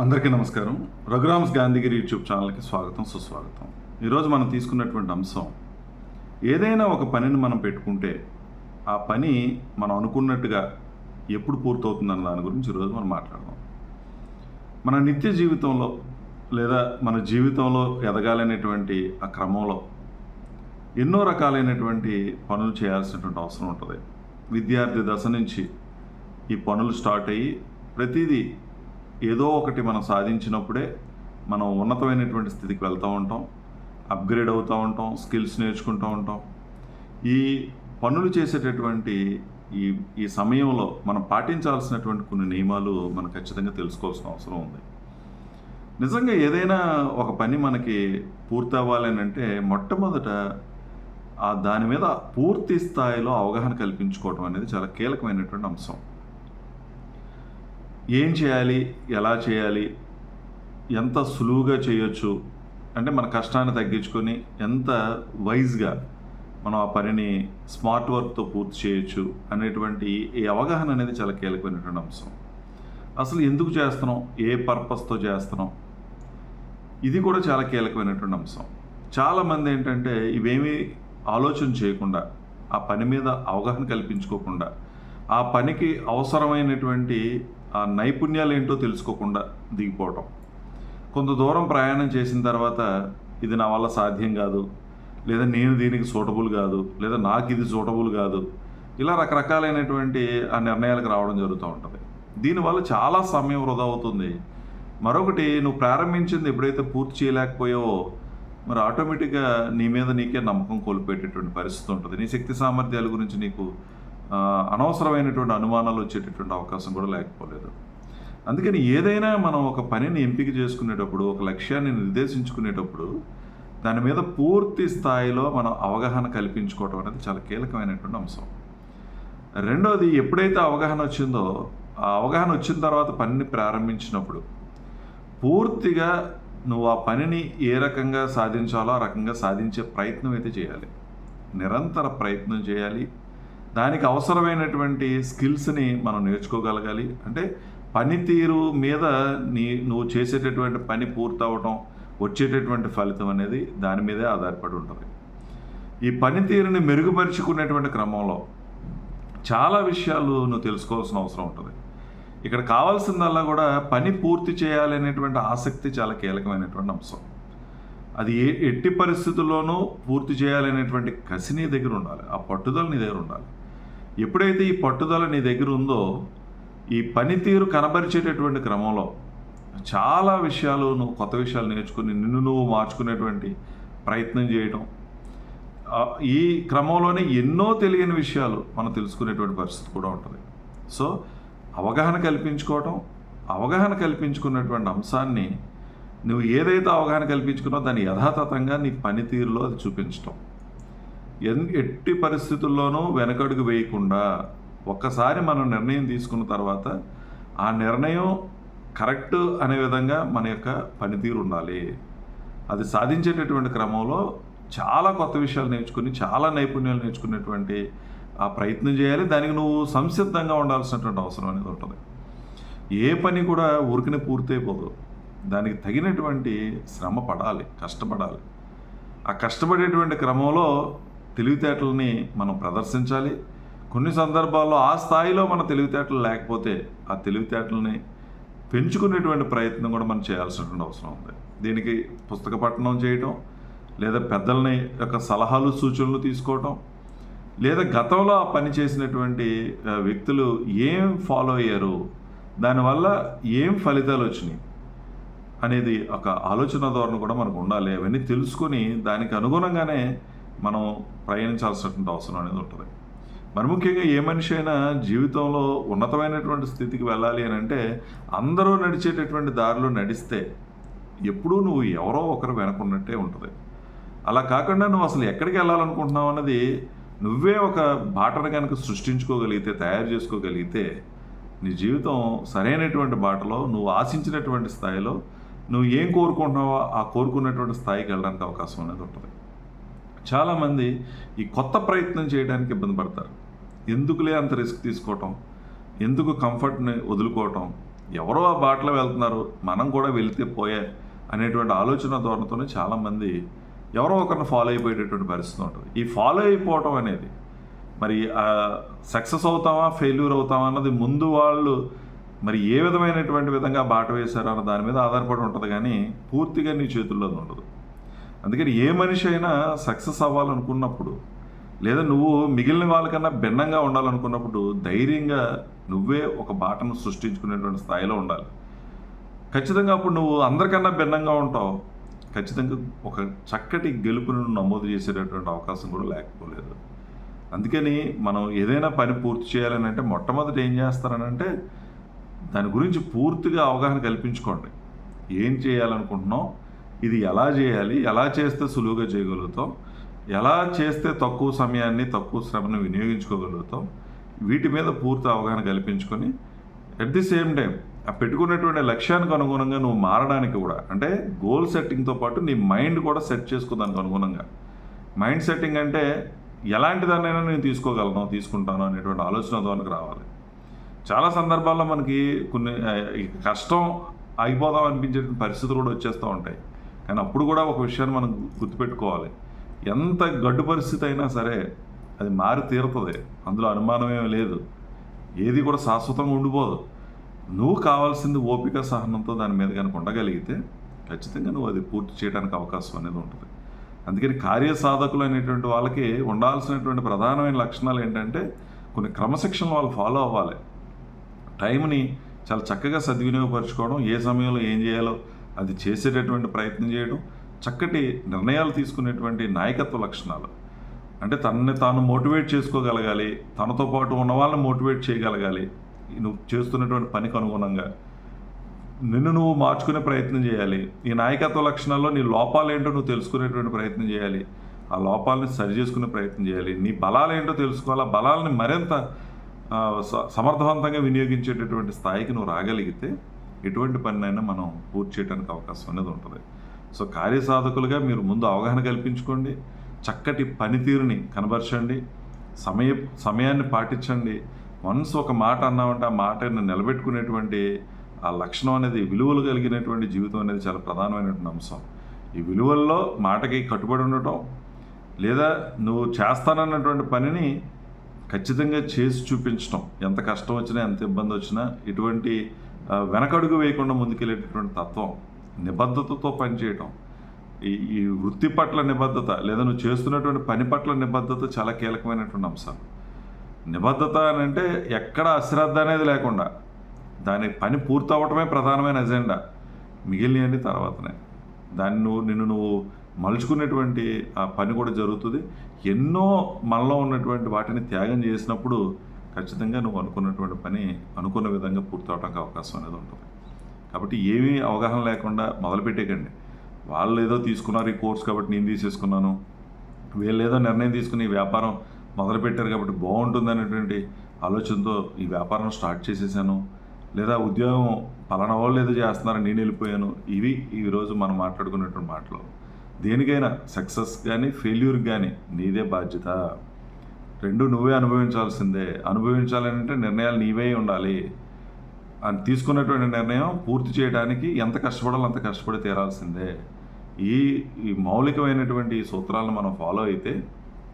అందరికీ నమస్కారం. రఘురామ్స్ గాంధీగిరి యూట్యూబ్ ఛానల్కి స్వాగతం సుస్వాగతం. ఈరోజు మనం తీసుకున్నటువంటి అంశం ఏదైనా ఒక పనిని మనం పెట్టుకుంటే ఆ పని మనం అనుకున్నట్టుగా ఎప్పుడు పూర్తవుతుందన్న దాని గురించి ఈరోజు మనం మాట్లాడదాం. మన నిత్య జీవితంలో లేదా మన జీవితంలో ఎదగాలనేటువంటి ఆ క్రమంలో ఎన్నో రకాలైనటువంటి పనులు చేయాల్సినటువంటి అవసరం ఉంటుంది. విద్యార్థి దశ నుంచి ఈ పనులు స్టార్ట్ అయ్యి ప్రతిదీ ఏదో ఒకటి మనం సాధించినప్పుడే మనం ఉన్నతమైనటువంటి స్థితికి వెళ్తూ ఉంటాం అప్గ్రేడ్ అవుతూ ఉంటాం స్కిల్స్ నేర్చుకుంటూ ఉంటాం. ఈ పనులు చేసేటటువంటి ఈ ఈ సమయంలో మనం పాటించాల్సినటువంటి కొన్ని నియమాలు మనం ఖచ్చితంగా తెలుసుకోవాల్సిన అవసరం ఉంది. నిజంగా ఏదైనా ఒక పని మనకి పూర్తి అవ్వాలని అంటే మొట్టమొదట ఆ దాని మీద పూర్తి స్థాయిలో అవగాహన కల్పించుకోవడం అనేది చాలా కీలకమైనటువంటి అంశం. ఏం చేయాలి? ఎలా చేయాలి? ఎంత సులువుగా చేయొచ్చు? అంటే మన కష్టాన్ని తగ్గించుకొని ఎంత వైజ్గా మనం ఆ పనిని స్మార్ట్ వర్క్తో పూర్తి చేయొచ్చు అనేటువంటి ఈ అవగాహన అనేది చాలా కీలకమైనటువంటి అంశం. అసలు ఎందుకు చేస్తున్నాం? ఏ పర్పస్తో చేస్తున్నాం? ఇది కూడా చాలా కీలకమైనటువంటి అంశం. చాలామంది ఏంటంటే ఇవేమీ ఆలోచన చేయకుండా ఆ పని మీద అవగాహన కల్పించుకోకుండా ఆ పనికి అవసరమైనటువంటి ఆ నైపుణ్యాలు ఏంటో తెలుసుకోకుండా దిగిపోవటం. కొంత దూరం ప్రయాణం చేసిన తర్వాత ఇది నా వల్ల సాధ్యం కాదు లేదా నేను దీనికి సూటబుల్ కాదు లేదా నాకు ఇది సూటబుల్ కాదు ఇలా రకరకాలైనటువంటి ఆ నిర్ణయాలకు రావడం జరుగుతూ ఉంటుంది. దీనివల్ల చాలా సమయం వృధా అవుతుంది. మరొకటి నువ్వు ప్రారంభించింది ఎప్పుడైతే పూర్తి చేయలేకపోయావో మరి ఆటోమేటిక్గా నీ మీద నీకే నమ్మకం కోల్పోయేటటువంటి పరిస్థితి ఉంటుంది. నీ శక్తి సామర్థ్యాల గురించి నీకు అనవసరమైనటువంటి అనుమానాలు వచ్చేటటువంటి అవకాశం కూడా లేకపోలేదు. అందుకని ఏదైనా మనం ఒక పనిని ఎంపిక చేసుకునేటప్పుడు ఒక లక్ష్యాన్ని నిర్దేశించుకునేటప్పుడు దాని మీద పూర్తి స్థాయిలో మనం అవగాహన కల్పించుకోవడం అనేది చాలా కీలకమైనటువంటి అంశం. రెండోది ఎప్పుడైతే అవగాహన వచ్చిందో ఆ అవగాహన వచ్చిన తర్వాత పనిని ప్రారంభించినప్పుడు పూర్తిగా నువ్వు ఆ పనిని ఏ రకంగా సాధించాలో ఆ రకంగా సాధించే ప్రయత్నం అయితే చేయాలి. నిరంతర ప్రయత్నం చేయాలి. దానికి అవసరమైనటువంటి స్కిల్స్ని మనం నేర్చుకోగలగాలి. అంటే పనితీరు మీద నీ నువ్వు చేసేటటువంటి పని పూర్తవటం వచ్చేటటువంటి ఫలితం అనేది దాని మీదే ఆధారపడి ఉంటుంది. ఈ పనితీరుని మెరుగుపరుచుకునేటువంటి క్రమంలో చాలా విషయాలు నువ్వు తెలుసుకోవాల్సిన అవసరం ఉంటుంది. ఇక్కడ కావాల్సిందల్లా కూడా పని పూర్తి చేయాలనేటువంటి ఆసక్తి చాలా కీలకమైనటువంటి అంశం. అది ఏ ఎట్టి పరిస్థితుల్లోనూ పూర్తి చేయాలనేటువంటి కసి నీ దగ్గర ఉండాలి. ఆ పట్టుదల నీ దగ్గర ఉండాలి. ఎప్పుడైతే ఈ పట్టుదల నీ దగ్గర ఉందో ఈ పనితీరు కనబరిచేటటువంటి క్రమంలో చాలా విషయాలు నువ్వు కొత్త విషయాలు నేర్చుకుని నిన్ను నువ్వు మార్చుకునేటువంటి ప్రయత్నం చేయటం. ఈ క్రమంలోనే ఎన్నో తెలియని విషయాలు మనం తెలుసుకునేటువంటి పరిస్థితి కూడా ఉంటుంది. సో అవగాహన కల్పించుకోవటం అవగాహన కల్పించుకున్నటువంటి అంశాన్ని నువ్వు ఏదైతే అవగాహన కల్పించుకున్నావు దాన్ని యథాతథంగా నీ పనితీరులో అది చూపించటం. ఎట్టి పరిస్థితుల్లోనూ వెనకడుగు వేయకుండా ఒక్కసారి మనం నిర్ణయం తీసుకున్న తర్వాత ఆ నిర్ణయం కరెక్ట్ అనే విధంగా మన యొక్క పనితీరు ఉండాలి. అది సాధించేటటువంటి క్రమంలో చాలా కొత్త విషయాలు నేర్చుకుని చాలా నైపుణ్యాలు నేర్చుకునేటువంటి ఆ ప్రయత్నం చేయాలి. దానికి నువ్వు సంసిద్ధంగా ఉండాల్సినటువంటి అవసరం అనేది ఉంటుంది. ఏ పని కూడా ఊరికనే పూర్తయిపోదు. దానికి తగినటువంటి శ్రమ పడాలి కష్టపడాలి. ఆ కష్టపడేటువంటి క్రమంలో తెలివితేటలని మనం ప్రదర్శించాలి. కొన్ని సందర్భాల్లో ఆ స్థాయిలో మన తెలివితేటలు లేకపోతే ఆ తెలివితేటలని పెంచుకునేటువంటి ప్రయత్నం కూడా మనం చేయాల్సినటువంటి అవసరం ఉంది. దీనికి పుస్తక పఠనం చేయటం లేదా పెద్దలని యొక్క సలహాలు సూచనలు తీసుకోవటం లేదా గతంలో ఆ పని చేసినటువంటి వ్యక్తులు ఏం ఫాలో అయ్యారు దానివల్ల ఏం ఫలితాలు వచ్చినాయి అనేది ఒక ఆలోచన ధోరణి కూడా మనకు ఉండాలి. అవన్నీ తెలుసుకొని దానికి అనుగుణంగానే మనం ప్రయాణించాల్సినటువంటి అవసరం అనేది ఉంటుంది. మరి ముఖ్యంగా ఏ మనిషి అయినా జీవితంలో ఉన్నతమైనటువంటి స్థితికి వెళ్ళాలి అని అంటే అందరూ నడిచేటటువంటి దారిలో నడిస్తే ఎప్పుడూ నువ్వు ఎవరో ఒకరు వెనకున్నట్టే ఉంటుంది. అలా కాకుండా నువ్వు అసలు ఎక్కడికి వెళ్ళాలనుకుంటున్నావు అన్నది నువ్వే ఒక బాటను కనుక సృష్టించుకోగలిగితే తయారు చేసుకోగలిగితే నీ జీవితం సరైనటువంటి బాటలో నువ్వు ఆశించినటువంటి స్థాయిలో నువ్వు ఏం కోరుకుంటున్నావో ఆ కోరుకున్నటువంటి స్థాయికి వెళ్ళడానికి అవకాశం అనేది ఉంటుంది. చాలామంది ఈ కొత్త ప్రయత్నం చేయడానికి ఇబ్బంది పడతారు. ఎందుకులే అంత రిస్క్ తీసుకోవటం? ఎందుకు కంఫర్ట్ని వదులుకోవటం? ఎవరో ఆ బాటలో వెళ్తున్నారు మనం కూడా వెళితే పోయే అనేటువంటి ఆలోచన ధోరణితోనే చాలామంది ఎవరో ఒకరిని ఫాలో అయిపోయేటటువంటి పరిస్థితి ఉంటుంది. ఈ ఫాలో అయిపోవటం అనేది మరి సక్సెస్ అవుతామా ఫెయిల్యూర్ అవుతామా అన్నది ముందు వాళ్ళు మరి ఏ విధమైనటువంటి విధంగా బాట వేశారు అన్న దాని మీద ఆధారపడి ఉంటుంది కానీ పూర్తిగా నీ చేతుల్లో ఉండదు. అందుకని ఏ మనిషి అయినా సక్సెస్ అవ్వాలనుకున్నప్పుడు లేదా నువ్వు మిగిలిన వాళ్ళకన్నా భిన్నంగా ఉండాలనుకున్నప్పుడు ధైర్యంగా నువ్వే ఒక బాటను సృష్టించుకునేటువంటి స్థాయిలో ఉండాలి. ఖచ్చితంగా అప్పుడు నువ్వు అందరికన్నా భిన్నంగా ఉంటావు. ఖచ్చితంగా ఒక చక్కటి గెలుపును నమోదు చేసేటటువంటి అవకాశం కూడా లేకపోలేదు. అందుకని మనం ఏదైనా పని పూర్తి చేయాలని అంటే మొట్టమొదటి ఏం చేస్తారనంటే దాని గురించి పూర్తిగా అవగాహన కల్పించుకోండి. ఏం చేయాలనుకుంటున్నాం? ఇది ఎలా చేయాలి ఎలా చేస్తే సులువుగా చేయగలుగుతాం ఎలా చేస్తే తక్కువ సమయాన్ని తక్కువ శ్రమను వినియోగించుకోగలుగుతాం వీటి మీద పూర్తి అవగాహన కల్పించుకొని అట్ ది సేమ్ టైం ఆ పెట్టుకున్నటువంటి లక్ష్యానికి అనుగుణంగా నువ్వు మారడానికి కూడా అంటే గోల్ సెట్టింగ్తో పాటు నీ మైండ్ కూడా సెట్ చేసుకో దానికి అనుగుణంగా. మైండ్ సెట్టింగ్ అంటే ఎలాంటి దాన్నైనా నేను తీసుకోగలను తీసుకుంటాను అనేటువంటి ఆలోచన దానికి రావాలి. చాలా సందర్భాల్లో మనకి కొన్ని కష్టం ఆగిపోదాం అనిపించే పరిస్థితులు కూడా వచ్చేస్తూ ఉంటాయి. కానీ అప్పుడు కూడా ఒక విషయాన్ని మనం గుర్తుపెట్టుకోవాలి. ఎంత గడ్డు పరిస్థితి అయినా సరే అది మారి తీరుతుంది. అందులో అనుమానమేం లేదు. ఏది కూడా శాశ్వతంగా ఉండిపోదు. నువ్వు కావాల్సింది ఓపిక సహనంతో దాని మీద కనుక ఉండగలిగితే ఖచ్చితంగా నువ్వు అది పూర్తి చేయడానికి అవకాశం అనేది ఉంటుంది. అందుకని కార్యసాధకులు అనేటువంటి వాళ్ళకి ఉండాల్సినటువంటి ప్రధానమైన లక్షణాలు ఏంటంటే కొన్ని క్రమశిక్షణ వాళ్ళు ఫాలో అవ్వాలి. టైంని చాలా చక్కగా సద్వినియోగపరచుకోవడం ఏ సమయంలో ఏం చేయాలో అది చేసేటటువంటి ప్రయత్నం చేయడం చక్కటి నిర్ణయాలు తీసుకునేటువంటి నాయకత్వ లక్షణాలు. అంటే తనని తాను మోటివేట్ చేసుకోగలగాలి తనతో పాటు ఉన్న వాళ్ళని మోటివేట్ చేయగలగాలి నువ్వు చేస్తున్నటువంటి పనికి అనుగుణంగా. నిన్ను నువ్వు మార్చుకునే ప్రయత్నం చేయాలి. ఈ నాయకత్వ లక్షణాల్లో నీ లోపాలు ఏంటో నువ్వు తెలుసుకునేటువంటి ప్రయత్నం చేయాలి. ఆ లోపాలని సరి చేసుకునే ప్రయత్నం చేయాలి. నీ బలాలు ఏంటో తెలుసుకోవాలి. ఆ బలాలని మరింత స- సమర్థవంతంగా వినియోగించేటటువంటి స్థాయికి నువ్వు రాగలిగితే ఎటువంటి పనినైనా మనం పూర్తి చేయడానికి అవకాశం అనేది ఉంటుంది. సో కార్యసాధకులుగా మీరు ముందు అవగాహన కల్పించుకోండి. చక్కటి పనితీరుని కనబరచండి. సమయ సమయాన్ని పాటించండి. వన్స్ ఒక మాట అన్నామంటే ఆ మాటను నిలబెట్టుకునేటువంటి ఆ లక్షణం అనేది విలువలు కలిగినటువంటి జీవితం అనేది చాలా ప్రధానమైనటువంటి అంశం. ఈ విలువల్లో మాటకి కట్టుబడి ఉండటం లేదా నువ్వు చేస్తానన్నటువంటి పనిని ఖచ్చితంగా చేసి చూపించడం ఎంత కష్టం వచ్చినా ఎంత ఇబ్బంది వచ్చినా ఇటువంటి వెనకడుగు వేయకుండా ముందుకెళ్ళేటటువంటి తత్వం నిబద్ధతతో పనిచేయటం ఈ ఈ వృత్తి పట్ల నిబద్ధత లేదా నువ్వు చేస్తున్నటువంటి పని పట్ల నిబద్ధత చాలా కీలకమైనటువంటి అంశాలు నిబద్ధత అని అంటే ఎక్కడ అశ్రద్ధ అనేది లేకుండా దాని పని పూర్తవటమే ప్రధానమైన ఎజెండా మిగిలినవన్నీ తర్వాతనే. దాన్ని నువ్వు నిన్ను నువ్వు మలుచుకునేటువంటి ఆ పని కూడా జరుగుతుంది. ఎన్నో మనలో ఉన్నటువంటి వాటిని త్యాగం చేసినప్పుడు ఖచ్చితంగా నువ్వు అనుకున్నటువంటి పని అనుకున్న విధంగా పూర్తవడానికి అవకాశం అనేది ఉంటుంది. కాబట్టి ఏమీ అవగాహన లేకుండా మొదలుపెట్టేకండి. వాళ్ళు ఏదో తీసుకున్నారు ఈ కోర్స్ కాబట్టి నేను తీసేసుకున్నాను. వీళ్ళు ఏదో నిర్ణయం తీసుకుని ఈ వ్యాపారం మొదలుపెట్టారు కాబట్టి బాగుంటుంది అనేటువంటి ఆలోచనతో ఈ వ్యాపారం స్టార్ట్ చేసేసాను. లేదా ఉద్యోగం పలానా వాళ్ళు ఏదో చేస్తున్నారు నేను వెళ్ళిపోయాను. ఇవి ఈరోజు మనం మాట్లాడుకున్నటువంటి మాటలు. దేనికైనా సక్సెస్ కానీ ఫెయిల్యూర్ కానీ నీదే బాధ్యత. రెండు నువ్వే అనుభవించాల్సిందే. అనుభవించాలని అంటే నిర్ణయాలు నీవే ఉండాలి. అని తీసుకున్నటువంటి నిర్ణయం పూర్తి చేయడానికి ఎంత కష్టపడాలో అంత కష్టపడి తీరాల్సిందే. ఈ ఈ మౌలికమైనటువంటి సూత్రాలను మనం ఫాలో అయితే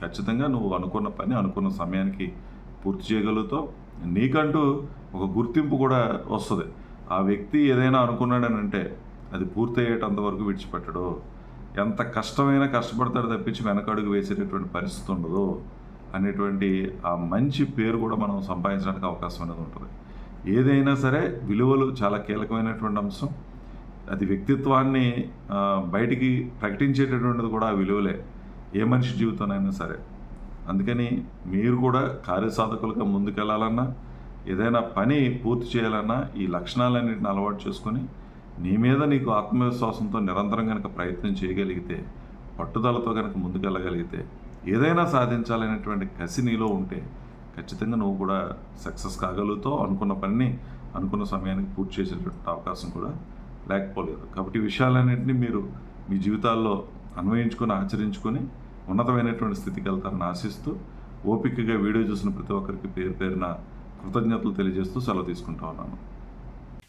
ఖచ్చితంగా నువ్వు అనుకున్న పని అనుకున్న సమయానికి పూర్తి చేయగలుగుతావు. నీకంటూ ఒక గుర్తింపు కూడా వస్తుంది. ఆ వ్యక్తి ఏదైనా అనుకున్నాడని అంటే అది పూర్తి అయ్యేటంతవరకు విడిచిపెట్టడు. ఎంత కష్టమైనా కష్టపడతాడు తప్పించి వెనకడుగు వేసేటటువంటి పరిస్థితి ఉండదు. అనేటువంటి ఆ మంచి పేరు కూడా మనం సంపాదించడానికి అవకాశం అనేది ఉంటుంది. ఏదైనా సరే విలువలు చాలా కీలకమైనటువంటి అంశం. అది వ్యక్తిత్వాన్ని బయటికి ప్రకటించేటటువంటిది కూడా ఆ విలువలే. ఏ మనిషి జీవితంలో సరే. అందుకని మీరు కూడా కార్యసాధకులుగా ముందుకెళ్ళాలన్నా ఏదైనా పని పూర్తి చేయాలన్నా ఈ లక్షణాలన్నింటిని అలవాటు చేసుకొని నీ మీద నీకు ఆత్మవిశ్వాసంతో నిరంతరం కనుక ప్రయత్నం చేయగలిగితే పట్టుదలతో కనుక ముందుకెళ్ళగలిగితే ఏదైనా సాధించాలనేటువంటి కసి నీలో ఉంటే ఖచ్చితంగా నువ్వు కూడా సక్సెస్ కాగలుగుతావు అనుకున్న పనిని అనుకున్న సమయానికి పూర్తి చేసేటువంటి అవకాశం కూడా లేకపోలేదు. కాబట్టి ఈ విషయాలన్నింటినీ మీరు మీ జీవితాల్లో అన్వయించుకొని ఆచరించుకొని ఉన్నతమైనటువంటి స్థితికి వెళ్తారని ఆశిస్తూ ఓపికగా వీడియో చూసిన ప్రతి ఒక్కరికి పేరు పేరున కృతజ్ఞతలు తెలియజేస్తూ సెలవు తీసుకుంటా ఉన్నాను.